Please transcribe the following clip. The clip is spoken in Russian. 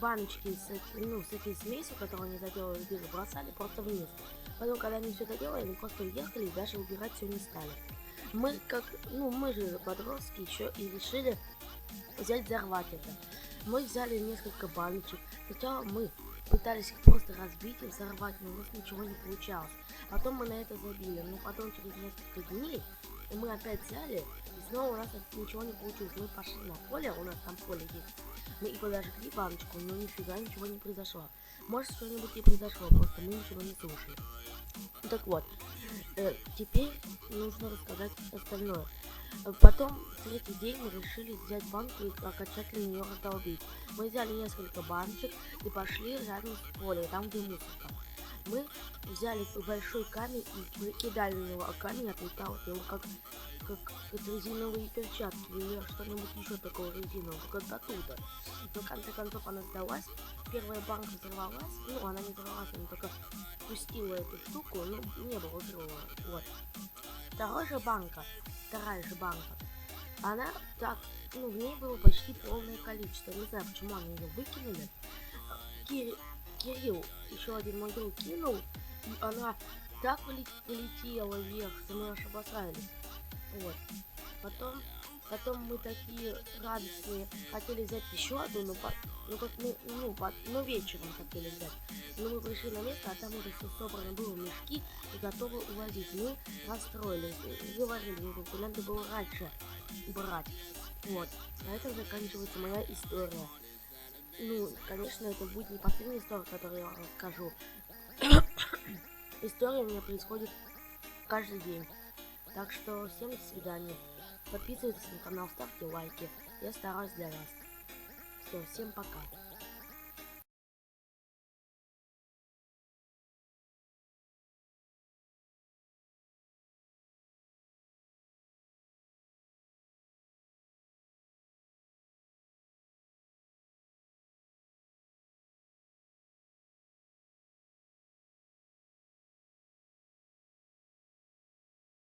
баночки с, ну, с этой смесью, которую они доделали, бросали просто вниз. Потом, когда они все доделали, они просто уехали и даже убирать все не стали. Мы как, ну, мы же подростки еще и решили взять взорвать это. Мы взяли несколько баночек. Сначала мы пытались их просто разбить и взорвать, но у нас ничего не получалось. Потом мы на это забили. Но потом через несколько дней мы опять взяли, и снова у нас ничего не получилось. Мы пошли на поле, у нас там поле есть. Мы и подожгли баночку, но нифига ничего не произошло. Может что-нибудь и произошло, просто мы ничего не слушали. Так вот, э, теперь нужно рассказать остальное. Потом, третий день, мы решили взять банку и окончательно ее раздолбить. Мы взяли несколько баночек и пошли рядом с полем, там где мусорка. Мы взяли большой камень и прикидали на него, а камень отлетал от него как, как, как резиновые перчатки или что-нибудь еще такого резинового, как оттуда. Но в конце концов она сдалась, первая банка взорвалась, ну она не взорвалась, она только пустила эту штуку, ну не было взрыва, вот. Вторая же банка, вторая же банка, она так, ну в ней было почти полное количество, не знаю почему они ее выкинули. Кири- Кирилл, еще один мой друг, кинул, и она так поле- полетела вверх, что мы аж обосрались. Вот. Потом, потом мы такие радостные хотели взять еще одну, но, по- ну как мы, ну, по- ну вечером хотели взять. Но мы пришли на место, а там уже все собрано было мешки и готовы увозить. Мы расстроились и говорили, ну, как бы надо было раньше брать. Вот. На этом заканчивается моя история. Ну, конечно, это будет не последняя история, которую я расскажу. История у меня происходит каждый день. Так что всем до свидания. Подписывайтесь на канал, ставьте лайки. Я стараюсь для вас. Все, всем пока.